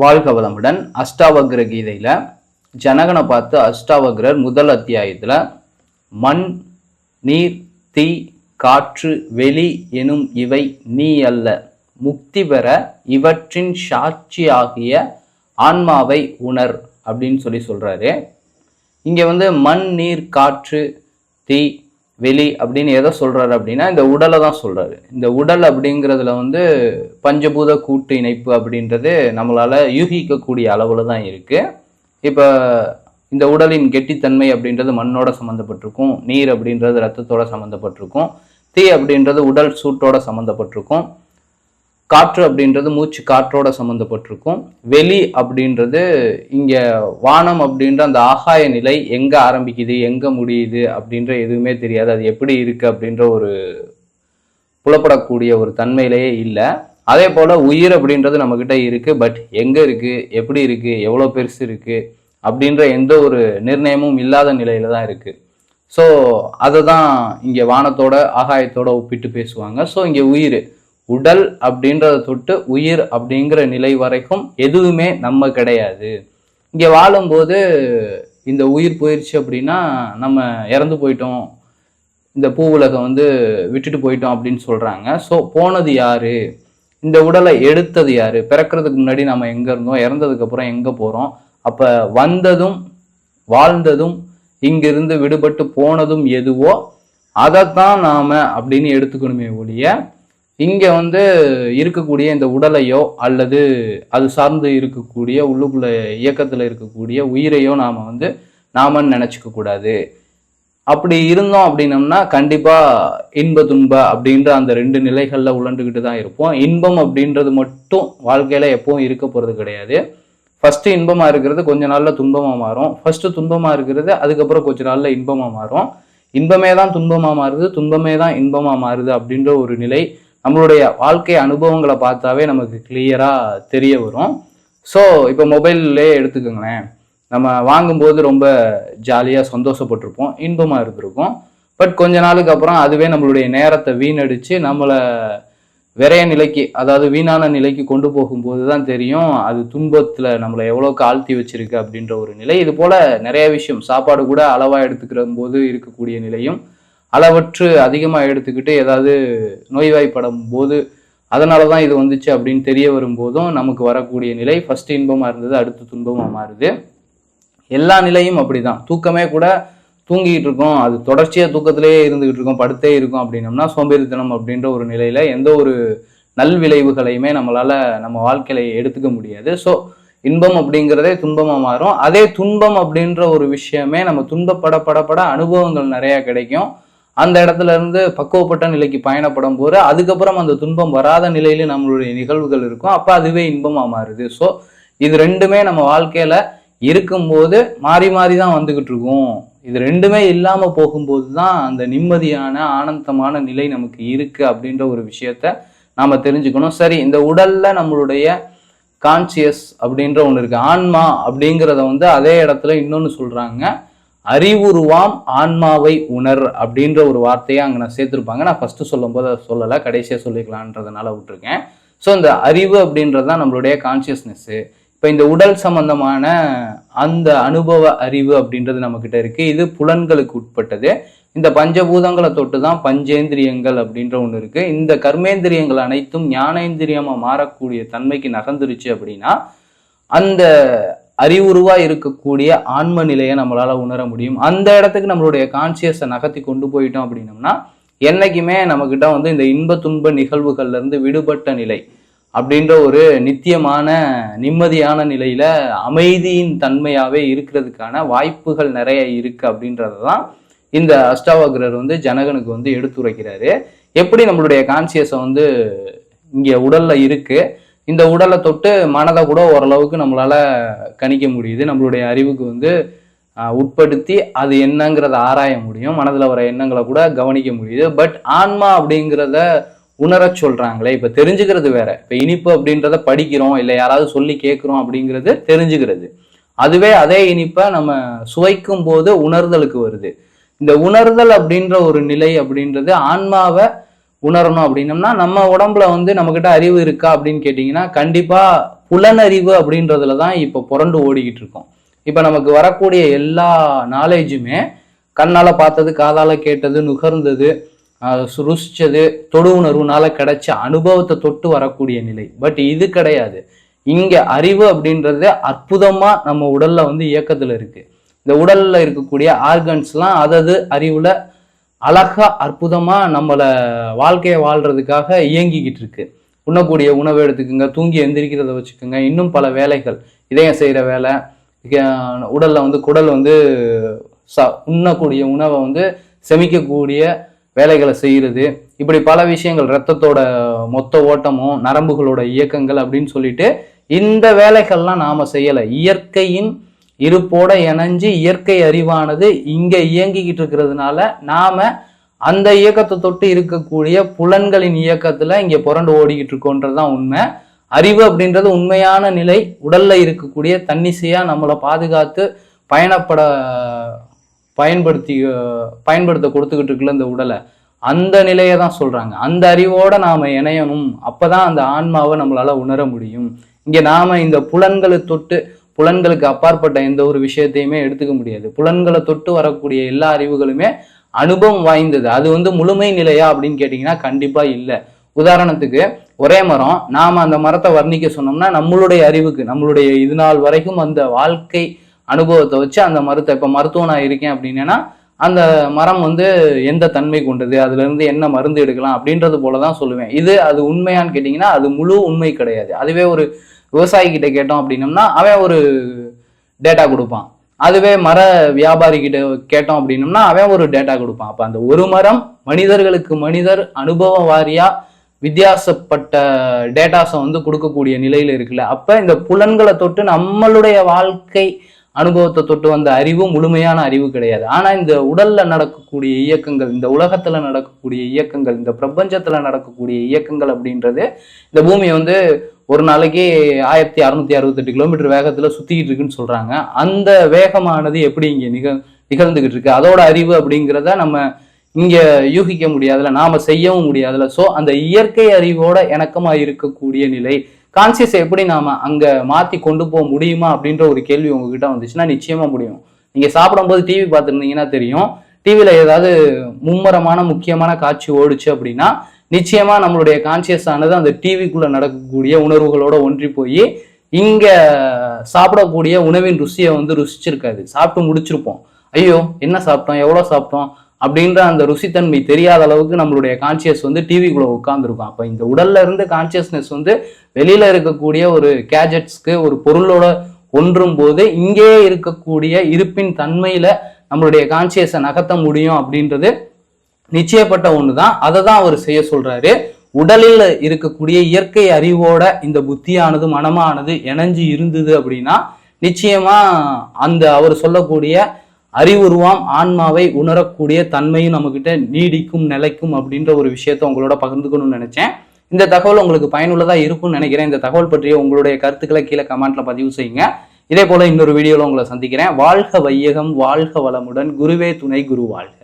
வாழ்க வளமுடன் அஷ்டாவக்ர கீதையில் ஜனகனை பார்த்து அஷ்டாவக்ரர் முதல் அத்தியாயத்தில் மண் நீர் தீ காற்று வெளி எனும் இவை நீ அல்ல. முக்தி பெற இவற்றின் சாட்சி ஆகிய ஆன்மாவை உணர் அப்படின்னு சொல்லி சொல்கிறாரு இங்கே வந்து மண் நீர் காற்று தீ வெளி அப்படின்னு எதை சொல்கிறாரு அப்படின்னா இந்த உடலை தான் சொல்கிறாரு இந்த உடல் அப்படிங்கிறதுல வந்து பஞ்சபூத கூட்டு இணைப்பு அப்படின்றது நம்மளால் யூகிக்கக்கூடிய அளவில் தான் இருக்குது இப்போ இந்த உடலின் கெட்டித்தன்மை அப்படின்றது மண்ணோட சம்மந்தப்பட்டிருக்கும் நீர் அப்படின்றது ரத்தத்தோட சம்மந்தப்பட்டிருக்கும் தீ அப்படின்றது உடல் சூட்டோட சம்மந்தப்பட்டிருக்கும் காற்று அப்படின்றது மூச்சு காற்றோட சம்மந்தப்பட்டிருக்கும். வெளி அப்படின்றது இங்கே வானம் அப்படின்ற அந்த ஆகாய நிலை எங்கே ஆரம்பிக்குது எங்கே முடியுது அப்படின்ற எதுவுமே தெரியாது. அது எப்படி இருக்குது அப்படின்ற ஒரு புலப்படக்கூடிய ஒரு தன்மையிலேயே இல்லை. அதே போல் உயிர் அப்படின்றது நம்மக்கிட்ட இருக்குது பட் எங்கே இருக்குது எப்படி இருக்குது எவ்வளோ பெருசு இருக்குது அப்படின்ற எந்த ஒரு நிர்ணயமும் இல்லாத நிலையில தான் இருக்குது ஸோ அதை தான் இங்கே வானத்தோட ஆகாயத்தோட ஒப்பிட்டு பேசுவாங்க. ஸோ இங்கே உயிர். உடல் அப்படின்றத தொட்டு உயிர் அப்படிங்கிற நிலை வரைக்கும் எதுவுமே நம்ம கிடையாது. இங்கே வாழும்போது இந்த உயிர் போயிடுச்சு அப்படின்னா நம்ம இறந்து போயிட்டோம். இந்த பூ உலகம் வந்து விட்டுட்டு போயிட்டோம் அப்படின்னு சொல்கிறாங்க ஸோ போனது யாரு? இந்த உடலை எடுத்தது யாரு? பிறக்கிறதுக்கு முன்னாடி நம்ம எங்கே இருந்தோம்? இறந்ததுக்கப்புறம் எங்கே போகிறோம் அப்போ வந்ததும் வாழ்ந்ததும் இங்கிருந்து விடுபட்டு போனதும் எதுவோ அதைத்தான் நாம் அப்படின்னு எடுத்துக்கணுமே ஒழிய இங்கே வந்து இருக்கக்கூடிய இந்த உடலையோ அல்லது அது சார்ந்து இருக்கக்கூடிய உள்ளுக்குள்ள இயக்கத்தில் இருக்கக்கூடிய உயிரையோ நாம வந்து நாமன்னு நினச்சிக்க கூடாது. அப்படி இருந்தோம் அப்படின்னம்னா கண்டிப்பாக இன்ப துன்ப அப்படின்ற அந்த ரெண்டு நிலைகளில் உழண்டுக்கிட்டு தான் இருப்போம். இன்பம் அப்படின்றது மட்டும் வாழ்க்கையில் எப்பவும் இருக்க போகிறது கிடையாது. ஃபஸ்ட்டு இன்பமாக இருக்கிறது கொஞ்ச நாளில் துன்பமாக மாறும். ஃபஸ்ட்டு துன்பமாக இருக்கிறது அதுக்கப்புறம் கொஞ்ச நாளில் இன்பமாக மாறும். இன்பமே தான் துன்பமாக மாறுது துன்பமே தான் இன்பமாக மாறுது அப்படின்ற ஒரு நிலை நம்மளுடைய வாழ்க்கை அனுபவங்களை பார்த்தாவே நமக்கு கிளியராக தெரிய வரும். ஸோ இப்போ மொபைல்லே எடுத்துக்கோங்களேன். நம்ம வாங்கும்போது ரொம்ப ஜாலியாக சந்தோஷப்பட்டிருப்போம் இன்பமாக இருந்திருக்கும். பட் கொஞ்ச நாளுக்கு அப்புறம் அதுவே நம்மளுடைய நேரத்தை வீணடிச்சு நம்மளை விரைய நிலைக்கு அதாவது வீணான நிலைக்கு கொண்டு போகும்போது தான் தெரியும் அது துன்பத்தில் நம்மளை எவ்வளோக்கு ஆழ்த்தி வச்சிருக்கு அப்படின்ற ஒரு நிலை. இது போல் நிறைய விஷயம் சாப்பாடு கூட அளவாக எடுத்துக்கிற போது இருக்கக்கூடிய நிலையும் அளவற்று அதிகமாக எடுத்துக்கிட்டு ஏதாவது நோய்வாய்ப்படும் போது அதனால தான் இது வந்துச்சு அப்படின்னு தெரிய வரும்போதும் நமக்கு வரக்கூடிய நிலை ஃபர்ஸ்ட் இன்பமாக இருந்தது அடுத்து துன்பமாக மாறுது. எல்லா நிலையும் அப்படி தான் தூக்கமே கூட தூங்கிக்கிட்டு இருக்கோம். அது தொடர்ச்சியாக தூக்கத்திலேயே இருந்துக்கிட்டு இருக்கோம். படுத்தே இருக்கும் அப்படின்னம்னா சோம்பேறித்தனம் அப்படின்ற ஒரு நிலையில் எந்த ஒரு நல்விளைவுகளையுமே நம்மளால் நம்ம வாழ்க்கையில எடுத்துக்க முடியாது. ஸோ இன்பம் அப்படிங்கிறதே துன்பமாக மாறும். அதே துன்பம் அப்படின்ற ஒரு விஷயமே நம்ம துன்பப்பட படப்பட அனுபவங்கள் நிறையா கிடைக்கும். அந்த இடத்துல இருந்து பக்குவப்பட்ட நிலைக்கு பயணப்படும் போது அதுக்கப்புறம் அந்த துன்பம் வராத நிலையில நம்மளுடைய நிகழ்வுகள் இருக்கும். அப்போ அதுவே இன்பமா மாறுது. ஸோ இது ரெண்டுமே நம்ம வாழ்க்கையில இருக்கும்போது மாறி மாறி தான் வந்துகிட்டு இருக்கும். இது ரெண்டுமே இல்லாம போகும்போது தான் அந்த நிம்மதியான ஆனந்தமான நிலை நமக்கு இருக்கு அப்படின்ற ஒரு விஷயத்த நாம தெரிஞ்சுக்கணும். சரி இந்த உடல்ல நம்மளுடைய கான்சியஸ் அப்படின்ற ஒன்று இருக்கு. ஆன்மா அப்படிங்கிறத வந்து அதே இடத்துல இன்னொன்று சொல்றாங்க. அறிவுருவாம் ஆன்மாவை உணர் அப்படின்ற ஒரு வார்த்தையை அங்கே நான் சேர்த்துருப்பாங்க. நான் ஃபஸ்ட்டு சொல்லும்போது அதை சொல்லலை கடைசியாக சொல்லிக்கலான்றதுனால விட்டுருக்கேன். ஸோ இந்த அறிவு அப்படின்றது தான் நம்மளுடைய கான்சியஸ்னஸ்ஸு இப்போ இந்த உடல் சம்பந்தமான அந்த அனுபவ அறிவு அப்படின்றது நம்மக்கிட்ட இருக்குது இது புலன்களுக்கு உட்பட்டது. இந்த பஞ்சபூதங்களை தொட்டு தான் பஞ்சேந்திரியங்கள் அப்படின்ற ஒன்று இருக்குது இந்த கர்மேந்திரியங்கள் அனைத்தும் ஞானேந்திரியமாக மாறக்கூடிய தன்மைக்கு நகர்ந்துருச்சு அப்படின்னா அந்த அறிவுருவா இருக்கக்கூடிய ஆன்ம நிலையை நம்மளால உணர முடியும். அந்த இடத்துக்கு நம்மளுடைய கான்சியஸை நகர்த்தி கொண்டு போயிட்டோம் அப்படின்னம்னா என்னைக்குமே நம்மக்கிட்ட வந்து இந்த இன்ப துன்ப நிகழ்வுகள்ல இருந்து விடுபட்ட நிலை அப்படின்ற ஒரு நித்தியமான நிம்மதியான நிலையில அமைதியின் தன்மையாவே இருக்கிறதுக்கான வாய்ப்புகள் நிறைய இருக்கு அப்படின்றது தான் இந்த அஷ்டாவகிரர் வந்து ஜனகனுக்கு வந்து எடுத்துரைக்கிறாரு. எப்படி நம்மளுடைய கான்சியஸை வந்து இங்கே உடல்ல இருக்கு இந்த உடலை தொட்டு மனதை கூட ஓரளவுக்கு நம்மளால கணிக்க முடியுது. நம்மளுடைய அறிவுக்கு வந்து உட்படுத்தி அது என்னங்கிறத ஆராய முடியும். மனதில் வர எண்ணங்களை கூட கவனிக்க முடியுது. பட் ஆன்மா அப்படிங்கிறத உணரச் சொல்கிறாங்களே இப்போ தெரிஞ்சுக்கிறது வேற. இப்போ இனிப்பு அப்படின்றத படிக்கிறோம் இல்லை யாராவது சொல்லி கேட்குறோம் அப்படிங்கிறது தெரிஞ்சுக்கிறது. அதுவே அதே இனிப்பை நம்ம சுவைக்கும் போது உணர்தலுக்கு வருது. இந்த உணர்தல் அப்படின்ற ஒரு நிலை அப்படின்றது ஆன்மாவை உணரணும் அப்படின்னம்னா நம்ம உடம்புல வந்து நம்மக்கிட்ட அறிவு இருக்கா அப்படின்னு கேட்டிங்கன்னா கண்டிப்பாக புலனறிவு அப்படின்றதுல தான் இப்போ புரண்டு ஓடிக்கிட்டு இருக்கோம். இப்போ நமக்கு வரக்கூடிய எல்லா நாலேஜுமே கண்ணால் பார்த்தது காதால் கேட்டது நுகர்ந்தது ருசிச்சது தொடு உணர்வுனால கிடைச்ச அனுபவத்தை தொட்டு வரக்கூடிய நிலை. பட் இது கிடையாது. இங்க அறிவு அப்படின்றது அற்புதமா நம்ம உடல்ல வந்து இயக்கத்துல இருக்கு. இந்த உடல்ல இருக்கக்கூடிய ஆர்கன்ஸ்லாம் அதது அறிவுல அழகா அற்புதமா நம்மள வாழ்க்கையை வாழ்றதுக்காக இயங்கிக்கிட்டு இருக்கு. உண்ணக்கூடிய உணவு எடுத்துக்கோங்க தூங்கி எந்திரிக்கிறத வச்சுக்கோங்க. இன்னும் பல வேலைகள். இதயம் செய்கிற வேலை உடலில் வந்து குடல் வந்து ச உண்ணக்கூடிய உணவை வந்து செமிக்கக்கூடிய வேலைகளை செய்கிறது இப்படி பல விஷயங்கள் ரத்தத்தோட மொத்த ஓட்டமும் நரம்புகளோட இயக்கங்கள் அப்படின்னு சொல்லிட்டு இந்த வேலைகள்லாம் நாம் செய்யலை. இயற்கையின் இருப்போட இணைஞ்சு இயற்கை அறிவானது இங்கே இயங்கிக்கிட்டு இருக்கிறதுனால நாம அந்த இயக்கத்தை தொட்டு இருக்கக்கூடிய புலன்களின் இயக்கத்துல இங்க புரண்டு ஓடிக்கிட்டு இருக்கோன்றதுதான் உண்மை. அறிவு அப்படின்றது உண்மையான நிலை உடல்ல இருக்கக்கூடிய தன்னிசையா நம்மளை பாதுகாத்து பயணப்பட பயன்படுத்தி பயன்படுத்த கொடுத்துக்கிட்டு இருக்குல்ல இந்த உடலை. அந்த நிலையை தான் சொல்றாங்க. அந்த அறிவோட நாம இணையணும். அப்பதான் அந்த ஆன்மாவை நம்மளால உணர முடியும். இங்க நாம இந்த புலன்களை தொட்டு புலன்களுக்கு அப்பாற்பட்ட எந்த ஒரு விஷயத்தையுமே எடுத்துக்க முடியாது. புலன்களை தொட்டு வரக்கூடிய எல்லா அறிவுகளுமே அனுபவம் வாய்ந்தது. அது வந்து முழுமை நிலையா அப்படின்னு கேட்டிங்கன்னா கண்டிப்பா இல்லை. உதாரணத்துக்கு ஒரே மரம் நாம அந்த மரத்தை வர்ணிக்க சொன்னோம்னா நம்மளுடைய அறிவுக்கு நம்மளுடைய இது நாள் வரைக்கும் அந்த வாழ்க்கை அனுபவத்தை வச்சு அந்த மரத்தை இப்ப மருத்துவம் நான் இருக்கேன் அப்படின்னா அந்த மரம் வந்து எந்த தன்மை கொண்டது? அதுலேருந்து என்ன மருந்து எடுக்கலாம்? அப்படின்றது போலதான் சொல்லுவேன். இது அது உண்மையான்னு கேட்டிங்கன்னா அது முழு உண்மை கிடையாது. அதுவே ஒரு விவசாயிக்கிட்ட கேட்டோம் அப்படின்னம்னா அவன் ஒரு டேட்டா கொடுப்பான். அதுவே மர வியாபாரிக்கிட்ட கேட்டோம் அப்படின்னம்னா அவன் ஒரு டேட்டா கொடுப்பான். அப்போ அந்த ஒரு மரம் மனிதர்களுக்கு மனிதர் அனுபவ வாரியாக வித்தியாசப்பட்ட டேட்டாஸை வந்து கொடுக்கக்கூடிய நிலையில் இருக்குல்ல. அப்போ இந்த புலன்களை தொட்டு நம்மளுடைய வாழ்க்கை அனுபவத்தை தொட்டு வந்த அறிவும் முழுமையான அறிவு கிடையாது. ஆனால் இந்த உடல்ல நடக்கக்கூடிய இயக்கங்கள் இந்த உலகத்துல நடக்கக்கூடிய இயக்கங்கள் இந்த பிரபஞ்சத்துல நடக்கக்கூடிய இயக்கங்கள் அப்படின்றது இந்த பூமியை வந்து ஒரு நாளைக்கு ஆயிரத்தி அறுநூத்தி அறுபத்தெட்டு கிலோமீட்டர் வேகத்துல சுத்திக்கிட்டு இருக்குன்னு சொல்றாங்க. அந்த வேகமானது எப்படி இங்க நிக நிகழ்ந்துகிட்டு இருக்கு? அதோட அறிவு அப்படிங்கிறத நம்ம இங்க யூகிக்க முடியாதுல நாம செய்யவும் முடியாதுல. ஸோ அந்த இயற்கை அறிவோட இணக்கமா இருக்கக்கூடிய நிலை கான்சியஸ் எப்படி நாம அங்க மாத்தி கொண்டு போக முடியுமா அப்படின்ற ஒரு கேள்வி உங்ககிட்ட வந்துச்சுன்னா நிச்சயமா முடியும். நீங்க சாப்பிடும்போது டிவி பார்த்துருந்தீங்கன்னா தெரியும். டிவியில ஏதாவது மும்மரமான முக்கியமான காட்சி ஓடுச்சு அப்படின்னா நிச்சயமா நம்மளுடைய கான்சியஸ் ஆனது அந்த டிவிக்குள்ள நடக்கக்கூடிய உணர்வுகளோட ஒன்றி போய் இங்க சாப்பிடக்கூடிய உணவின் ருசியை வந்து ருசிச்சிருக்காது. சாப்பிட்டு முடிச்சிருப்போம். ஐயோ என்ன சாப்பிட்டோம்? எவ்வளோ சாப்பிட்டோம்? அப்படின்ற அந்த ருசித்தன்மை தெரியாத அளவுக்கு நம்மளுடைய கான்சியஸ் வந்து டிவிக்குள்ள உட்காந்துருக்கும் அப்போ இந்த உடல்ல இருந்து கான்சியஸ்னஸ் வந்து வெளியில இருக்கக்கூடிய ஒரு கேஜெட்ஸ்க்கு ஒரு பொருளோட ஒன்றும் போது இங்கேயே இருக்கக்கூடிய இருப்பின் தன்மையில நம்மளுடைய கான்சியஸை நகர்த்த முடியும் அப்படின்றது நிச்சயப்பட்ட ஒன்று தான் அதை தான் அவர் செய்ய சொல்றாரு. உடலில் இருக்கக்கூடிய இயற்கை அறிவோட இந்த புத்தியானது மனமானது இணைஞ்சு இருந்தது அப்படின்னா நிச்சயமா அந்த அவர் சொல்லக்கூடிய அறிவுருவாம் ஆன்மாவை உணரக்கூடிய தன்மையும் நம்மக்கிட்ட நீடிக்கும் நிலைக்கும் அப்படின்ற ஒரு விஷயத்த உங்களோட பகிர்ந்துக்கணும்னு நினைச்சேன். இந்த தகவல் உங்களுக்கு பயனுள்ளதாக இருக்கும்னு நினைக்கிறேன். இந்த தகவல் பற்றிய உங்களுடைய கருத்துக்களை கீழே கமெண்ட்ல பதிவு செய்யுங்க. இதே போல இன்னொரு வீடியோவில் உங்களை சந்திக்கிறேன். வாழ்க வையகம் வாழ்க வளமுடன். குருவே துணை குரு வாழ்க.